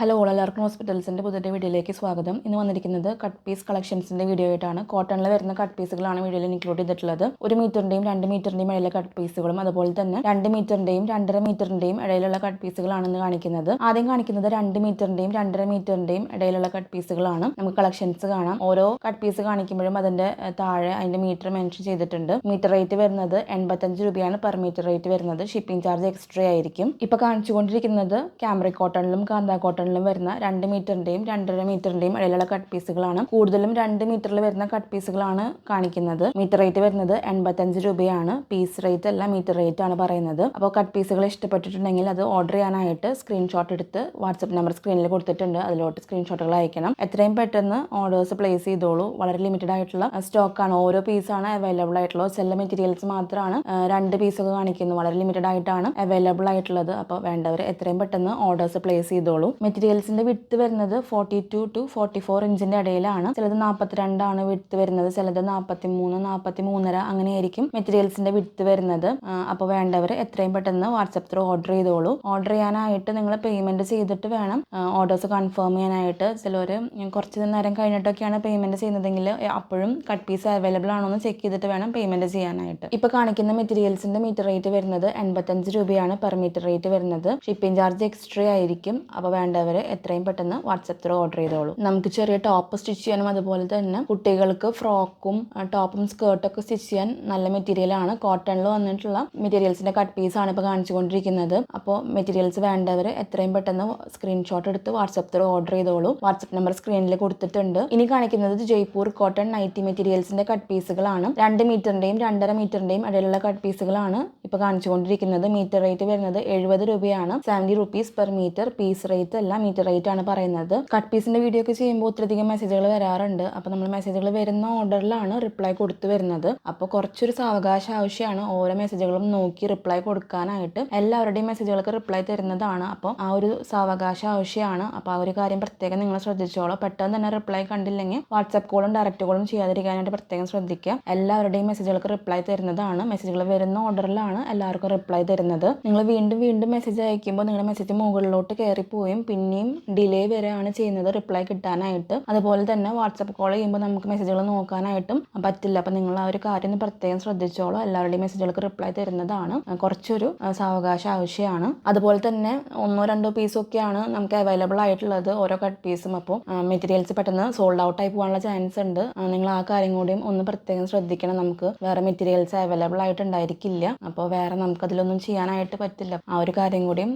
Hello എല്ലാവർക്കും ഹോസ്പിറ്റൽസിന്റെ പുതിയ വീഡിയോയിലേക്ക് സ്വാഗതം. ഇന്ന് വന്നിരിക്കുന്നത് കട്ട് പീസ് കളക്ഷൻസിന്റെ വീഡിയോ ആയിട്ടാണ് കോട്ടണിൽ വരുന്ന കട്ട് പീസുകളാണ് വീഡിയോയിൽ ഇൻക്ലൂഡ് ചെയ്തിട്ടുള്ളത്. ഒരു മീറ്ററിന്റെയും രണ്ട് മീറ്ററിന്റെയും ഇടയിലെ കട്ട് പീസുകളും അതുപോലെ തന്നെ രണ്ട് മീറ്ററിന്റെയും രണ്ടര മീറ്ററിന്റെയും ഇടയിലുള്ള കട്ട് പീസുകളാണെന്ന് കാണിക്കുന്നത്. ആദ്യം കാണിക്കുന്നത് രണ്ട് മീറ്ററിന്റെയും രണ്ടര മീറ്ററിന്റെയും ഇടയിലുള്ള കട്ട് പീസുകളാണ് നമുക്ക് കളക്ഷൻസ് കാണാം. ഓരോ കട്ട് പീസ് കാണിക്കുമ്പോഴും അതിന്റെ താഴെ അതിന്റെ മീറ്റർ മെൻഷൻ ചെയ്തിട്ടുണ്ട്. മീറ്റർ റേറ്റ് വരുന്നത് എൺപത്തഞ്ച് രൂപയാണ്. പെർ മീറ്റർ റേറ്റ് വരുന്നത്. ഷിപ്പിംഗ് ചാർജ് എക്സ്ട്രാ ആയിരിക്കും. ഇപ്പോൾ കാണിച്ചുകൊണ്ടിരിക്കുന്നത് ക്യാമറ കോട്ടണിലും കാന്ത കോട്ടണിലും വരുന്ന രണ്ട് മീറ്ററിന്റെയും രണ്ടര മീറ്ററിന്റെയും ഇടയിലുള്ള കട്ട് പീസുകളാണ് കൂടുതലും രണ്ട് മീറ്ററിൽ വരുന്ന കട്ട് പീസുകളാണ് കാണിക്കുന്നത്. മീറ്റർ റേറ്റ് വരുന്നത് എൺപത്തഞ്ച് രൂപയാണ്. പീസ് റേറ്റ് അല്ല മീറ്റർ റേറ്റ് ആണ് പറയുന്നത്. അപ്പോൾ കട്ട് പീസുകൾ ഇഷ്ടപ്പെട്ടിട്ടുണ്ടെങ്കിൽ അത് ഓർഡർ ചെയ്യാനായിട്ട് സ്ക്രീൻഷോട്ട് എടുത്ത് വാട്സപ്പ് നമ്പർ സ്ക്രീനിൽ കൊടുത്തിട്ടുണ്ട്. അതിലോട്ട് സ്ക്രീൻഷോട്ടുകൾ അയക്കണം. എത്രയും പെട്ടെന്ന് ഓർഡേഴ്സ് പ്ലേസ് ചെയ്തോളൂ. വളരെ ലിമിറ്റഡ് ആയിട്ടുള്ള സ്റ്റോക്കാണ് ഓരോ പീസാണ് അവൈലബിൾ ആയിട്ടുള്ളത് ചില മെറ്റീരിയൽസ് മാത്രമാണ് രണ്ട് പീസൊക്കെ കാണിക്കുന്നത് വളരെ ലിമിറ്റഡ് ആയിട്ടാണ് അവൈലബിൾ ആയിട്ടുള്ളത്. അപ്പോൾ വേണ്ടവർ എത്രയും പെട്ടെന്ന് ഓർഡേഴ്സ് പ്ലേസ് ചെയ്തോളൂ. മെറ്റീരിയൽസിന്റെ വിട്ട് വരുന്നത് forty two to forty four ഇഞ്ചിന്റെ ഇടയിലാണ്. ചിലത് നാൽപ്പത്തിരണ്ടാണ് വിട്ട് വരുന്നത് ചിലത് നാൽപ്പത്തി മൂന്ന് നാൽപ്പത്തി മൂന്നര അങ്ങനെയായിരിക്കും മെറ്റീരിയൽസിന്റെ വിട്ട് വരുന്നത്. അപ്പോൾ വേണ്ടവർ എത്രയും പെട്ടെന്ന് വാട്സപ്പ് ത്രൂ ഓർഡർ ചെയ്തോളൂ. ഓർഡർ ചെയ്യാനായിട്ട് നിങ്ങൾ പേയ്മെന്റ് ചെയ്തിട്ട് വേണം. ഓർഡേഴ്സ് കൺഫേം ചെയ്യാനായിട്ട്. ചിലർ കുറച്ച് നേരം കഴിഞ്ഞിട്ടൊക്കെയാണ് പേയ്മെന്റ് ചെയ്യുന്നതെങ്കിൽ അപ്പോഴും കട്ട് പീസ് അവൈലബിൾ ആണോ എന്ന് ചെക്ക് ചെയ്തിട്ട് വേണം പേയ്മെന്റ് ചെയ്യാനായിട്ട്. ഇപ്പോൾ കാണിക്കുന്ന മെറ്റീരിയൽസിന്റെ മീറ്റർ റേറ്റ് വരുന്നത് എൺപത്തഞ്ച് രൂപയാണ് പെർ മീറ്റർ റേറ്റ് വരുന്നത്. ഷിപ്പിംഗ് ചാർജ് എക്സ്ട്രാ ആയിരിക്കും. അപ്പോൾ വേണ്ടവർ എത്രയും പെട്ടെന്ന് വാട്സപ്പ് ത്രൂ ഓർഡർ ചെയ്തോളൂ. നമുക്ക് ചെറിയ ടോപ്പ് സ്റ്റിച്ച് ചെയ്യാനും അതുപോലെ തന്നെ കുട്ടികൾക്ക് ഫ്രോക്കും ടോപ്പും സ്കേർട്ടൊക്കെ സ്റ്റിച്ച് ചെയ്യാൻ നല്ല മെറ്റീരിയൽ ആണ്. കോട്ടണിൽ വന്നിട്ടുള്ള മെറ്റീരിയൽസിന്റെ കട്ട് പീസ് ആണ് ഇപ്പോൾ കാണിച്ചുകൊണ്ടിരിക്കുന്നത്. അപ്പോൾ മെറ്റീരിയൽസ് വേണ്ടവർ എത്രയും പെട്ടെന്ന് സ്ക്രീൻഷോട്ട് എടുത്ത് വാട്സപ്പ് ത്രൂ ഓർഡർ ചെയ്തോളൂ. വാട്സപ്പ് നമ്പർ സ്ക്രീനിൽ കൊടുത്തിട്ടുണ്ട്. ഇനി കാണിക്കുന്നത് ജയ്പൂർ കോട്ടൺ നൈറ്റി മെറ്റീരിയൽസിന്റെ കട്ട് പീസുകളാണ് രണ്ട് മീറ്ററിന്റെയും രണ്ടര മീറ്ററിന്റെയും ഇടയിലുള്ള കട്ട് പീസുകളാണ് ഇപ്പോൾ കാണിച്ചുകൊണ്ടിരിക്കുന്നത്. മീറ്റർ റേറ്റ് വരുന്നത് എഴുപത് രൂപയാണ്. Seventy rupees per metre piece rate അല്ല മീറ്റർ റേറ്റ് ആണ് പറയുന്നത്. കട്ട് പീസിന്റെ വീഡിയോ ഒക്കെ ചെയ്യുമ്പോൾ ഒത്തിരിയധികം മെസ്സേജുകൾ വരാറുണ്ട്. അപ്പോൾ നമ്മൾ മെസ്സേജുകൾ വരുന്ന ഓർഡറിലാണ് റിപ്ലൈ കൊടുത്തു വരുന്നത്. അപ്പോൾ കുറച്ചൊരു സാവകാശം ആവശ്യമാണ് ഓരോ മെസ്സേജുകളും നോക്കി റിപ്ലൈ കൊടുക്കാനായിട്ട്. എല്ലാവരുടെയും മെസ്സേജുകൾക്ക് റിപ്ലൈ തരുന്നതാണ്. അപ്പോൾ ആ ഒരു സാവകാശം ആവശ്യമാണ് അപ്പോൾ ആ ഒരു കാര്യം പ്രത്യേകം നിങ്ങൾ ശ്രദ്ധിച്ചോളൂ. പെട്ടെന്ന് തന്നെ റിപ്ലൈ കണ്ടില്ലെങ്കിൽ വാട്സപ്പ് കോളും ഡയറക്റ്റ് കോളും ചെയ്യാതിരിക്കാനായിട്ട് പ്രത്യേകം ശ്രദ്ധിക്കുക. എല്ലാവരുടെയും മെസ്സേജുകൾക്ക് റിപ്ലൈ തരുന്നതാണ്. മെസ്സേജുകൾ വരുന്ന ഓർഡറിലാണ് എല്ലാവർക്കും റിപ്ലൈ തരുന്നത്. നിങ്ങൾ വീണ്ടും വീണ്ടും മെസ്സേജ് അയക്കുമ്പോൾ നിങ്ങളുടെ മെസ്സേജ് മുകളിലോട്ട് കയറിപ്പോയും പിന്നെയും ഡിലേ വരെയാണ് ചെയ്യുന്നത്. റിപ്ലൈ കിട്ടാനായിട്ട്. അതുപോലെ തന്നെ വാട്സപ്പ് കോൾ ചെയ്യുമ്പോൾ നമുക്ക് മെസ്സേജുകൾ നോക്കാനായിട്ടും പറ്റില്ല. അപ്പം നിങ്ങൾ ആ ഒരു കാര്യം പ്രത്യേകം ശ്രദ്ധിച്ചോളൂ. എല്ലാവരുടെയും മെസ്സേജുകൾക്ക് റിപ്ലൈ തരുന്നതാണ്. കുറച്ചൊരു സാവകാശ ആവശ്യമാണ്. അതുപോലെ തന്നെ ഒന്നോ രണ്ടോ പീസൊക്കെയാണ് നമുക്ക് അവൈലബിൾ ആയിട്ടുള്ളത്. ഓരോ കട്ട് പീസും അപ്പോൾ മെറ്റീരിയൽസ് പെട്ടെന്ന് സോൾഡ് ഔട്ട് ആയി പോകാനുള്ള ചാൻസ് ഉണ്ട്. നിങ്ങൾ ആ കാര്യം കൂടിയും ഒന്ന് പ്രത്യേകം ശ്രദ്ധിക്കണം. നമുക്ക് വേറെ മെറ്റീരിയൽസ് അവൈലബിൾ ആയിട്ടുണ്ടായിരിക്കില്ല. അപ്പോൾ വേറെ നമുക്ക് അതിലൊന്നും ചെയ്യാനായിട്ട് പറ്റില്ല. ആ ഒരു കാര്യം കൂടിയും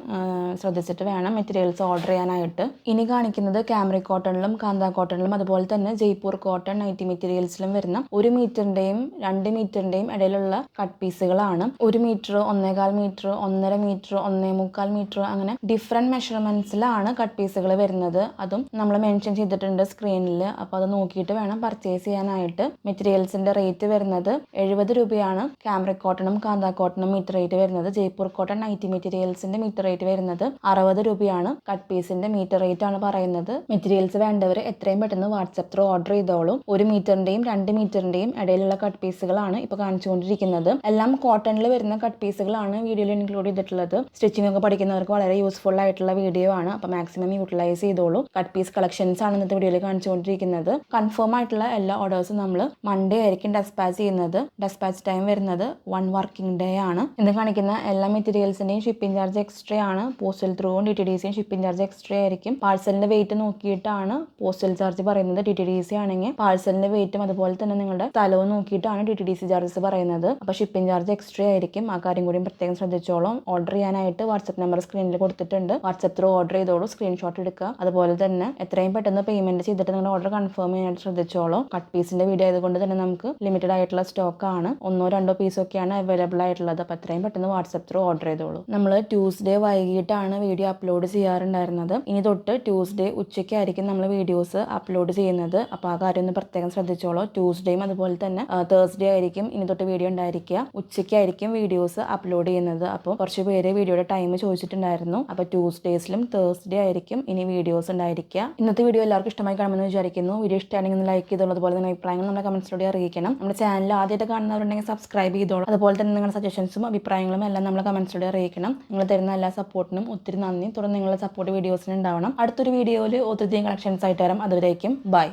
ശ്രദ്ധിച്ചിട്ട് വേണം മെറ്റീരിയൽസ് ഓർഡർ ചെയ്യാനായിട്ട് ഇനി കാണിക്കുന്നത് കാമറി കോട്ടണിലും കാന്ത കോട്ടണിലും അതുപോലെ തന്നെ ജയ്പൂർ കോട്ടൺ നൈറ്റി മെറ്റീരിയൽസിലും വരുന്ന ഒരു മീറ്ററിന്റെയും രണ്ട് മീറ്ററിന്റെയും ഇടയിലുള്ള കട്ട് പീസുകളാണ്. ഒരു മീറ്റർ ഒന്നേകാൽ മീറ്റർ ഒന്നര മീറ്റർ ഒന്നേ മുക്കാൽ മീറ്റർ അങ്ങനെ ഡിഫറെന്റ് മെഷർമെന്റ്സിലാണ് കട്ട് പീസുകൾ വരുന്നത്. അതും നമ്മൾ മെൻഷൻ ചെയ്തിട്ടുണ്ട് സ്ക്രീനിൽ അപ്പോൾ അത് നോക്കിയിട്ട് വേണം പർച്ചേസ് ചെയ്യാനായിട്ട്. മെറ്റീരിയൽസിന്റെ റേറ്റ് വരുന്നത് എഴുപത് രൂപയാണ്. കാമറി കോട്ടണും കാന്ത കോട്ടണും മീറ്റർ റേറ്റ് വരുന്നത്. ജയ്പൂർ കോട്ടൺ നൈറ്റി മെറ്റീരിയൽസിന്റെ മീറ്റർ റേറ്റ് വരുന്നത് അറുപത് രൂപയാണ് കട്ട് പീസിന്റെ മീറ്റർ റേറ്റ് ആണ് പറയുന്നത്. മെറ്റീരിയൽസ് വേണ്ടവർ എത്രയും പെട്ടെന്ന് വാട്സപ്പ് ത്രൂ ഓർഡർ ചെയ്തോളും. ഒരു മീറ്ററിന്റെയും രണ്ട് മീറ്ററിന്റെയും ഇടയിലുള്ള കട്ട് പീസുകളാണ് ഇപ്പോൾ കാണിച്ചുകൊണ്ടിരിക്കുന്നത്. എല്ലാം കോട്ടണിൽ വരുന്ന കട്ട് പീസുകളാണ് വീഡിയോയിൽ ഇൻക്ലൂഡ് ചെയ്തിട്ടുള്ളത്. സ്റ്റിച്ചിങ് ഒക്കെ പഠിക്കുന്നവർക്ക് വളരെ യൂസ്ഫുൾ ആയിട്ടുള്ള വീഡിയോ ആണ്. അപ്പോൾ മാക്സിമം യൂട്ടിലൈസ് ചെയ്തോളൂ. കട്ട് പീസ് കളക്ഷൻസ് ആണ് ഇന്നത്തെ വീഡിയോയിൽ കാണിച്ചുകൊണ്ടിരിക്കുന്നത്. കൺഫേം ആയിട്ടുള്ള എല്ലാ ഓർഡേഴ്സും നമ്മൾ മൺഡേ ആയിരിക്കും ഡെസ്പാച്ച് ചെയ്യുന്നത്. ഡെസ്പാച്ച് ടൈം വരുന്നത് വൺ വർക്കിംഗ് ഡേ ആണ്. ഇന്ന് കാണിക്കുന്ന എല്ലാ മെറ്റീരിയൽസിന്റെയും ഷിപ്പിംഗ് ചാർജ് എക്സ്ട്രാ ആണ്. പോസ്റ്റൽ ത്രൂവും ഡി ടി ഡി സിയും ഷിപ്പിംഗ് ചാർജ് എക്സ്ട്രാ ആയിരിക്കും. പാഴ്സലിന്റെ വെയിറ്റ് നോക്കിയിട്ടാണ് പോസ്റ്റൽ ചാർജ് പറയുന്നത്. ടി ടി ഡി സി ആണെങ്കിൽ പാഴ്സലിന്റെ വെയിറ്റും അതുപോലെ തന്നെ നിങ്ങളുടെ സ്ഥലവും നോക്കിയിട്ടാണ് T T D C charges പറയുന്നത്. അപ്പോൾ ഷിപ്പിംഗ് ചാർജ് എക്സ്ട്രാ ആയിരിക്കും. ആ കാര്യം കൂടി പ്രത്യേകം ശ്രദ്ധിച്ചോളും. ഓർഡർ ചെയ്യാനായിട്ട് വാട്സപ്പ് നമ്പർ സ്ക്രീനിൽ കൊടുത്തിട്ടുണ്ട്. വാട്സപ്പ് ത്രൂ ഓർഡർ ചെയ്തോളൂ. സ്ക്രീൻഷോട്ട് എടുക്കുക. അതുപോലെ തന്നെ എത്രയും പെട്ടെന്ന് പേയ്മെന്റ് ചെയ്തിട്ട് നിങ്ങളുടെ ഓർഡർ കൺഫേം ചെയ്യാനായിട്ട് ശ്രദ്ധിച്ചോളൂ. കട്ട് പീസിന്റെ വീഡിയോ ആയതുകൊണ്ട് തന്നെ നമുക്ക് ലിമിറ്റഡ് ആയിട്ടുള്ള സ്റ്റോക്ക് ആണ്. ഒന്നോ രണ്ടോ പീസൊക്കെയാണ് അവൈലബിൾ ആയിട്ടുള്ളത്. അപ്പോൾ എത്രയും പെട്ടെന്ന് വാട്സപ്പ് ത്രൂ ഓർഡർ ചെയ്തോളൂ. നമ്മൾ ട്യൂസ്ഡേ വൈകിട്ടാണ് വീഡിയോ അപ്ലോഡ് ചെയ്യാറുണ്ടായിരുന്നത്. ഇനി തൊട്ട് ട്യൂസ്ഡേ ഉച്ചയ്ക്കായിരിക്കും നമ്മൾ വീഡിയോസ് അപ്ലോഡ് ചെയ്യുന്നത്. അപ്പോൾ ആ കാര്യം ഒന്ന് പ്രത്യേകം ശ്രദ്ധിച്ചോളൂ. ട്യൂസ്ഡേയും അതുപോലെ തന്നെ തേഴ്സ്ഡേ ആയിരിക്കും ഇനി തൊട്ട് വീഡിയോ ഉണ്ടായിരിക്കുക. ഉച്ചയ്ക്കായിരിക്കും വീഡിയോസ് അപ്ലോഡ് ചെയ്യുന്നത്. അപ്പോൾ കുറച്ച് പേര് വീഡിയോയുടെ ടൈം ചോദിച്ചിട്ടുണ്ടായിരുന്നു. അപ്പോൾ ട്യൂസ്ഡേസിലും തേഴ്സ്ഡേ ആയിരിക്കും ഇനി വീഡിയോസ് ഉണ്ടായിരിക്കുക. ഇന്നത്തെ വീഡിയോ എല്ലാവർക്കും ഇഷ്ടമായി കാണുമെന്ന് വിചാരിക്കുന്നു. വീഡിയോ ഇഷ്ടമാണെങ്കിൽ ഒന്ന് ലൈക്ക് ചെയ്തോളൂ. അതുപോലെ തന്നെ അഭിപ്രായങ്ങൾ നമ്മുടെ കമൻസിലൂടെ അറിയിക്കണം. നമ്മുടെ ചാനൽ ആദ്യമായിട്ട് കാണുന്നവരുണ്ടെങ്കിൽ സബ്സ്ക്രൈബ് ചെയ്തോളൂ. അതുപോലെ തന്നെ നിങ്ങളുടെ സജഷൻസും അഭിപ്രായങ്ങളും എല്ലാം നമ്മൾ കമൻസിലൂടെ അറിയിക്കണം. നിങ്ങൾ തരുന്ന എല്ലാ സപ്പോർട്ടിനും ഒത്തിരി നന്ദി. തുടർന്ന് നിങ്ങളുടെ സപ്പോർട്ട് വീഡിയോസ് വീഡിയോസിന് ഉണ്ടാവണം. അടുത്തൊരു വീഡിയോയിൽ ഒത്തിരി കളക്ഷൻസ് ആയിട്ട് വരാം. അതുവരേക്കും ബൈ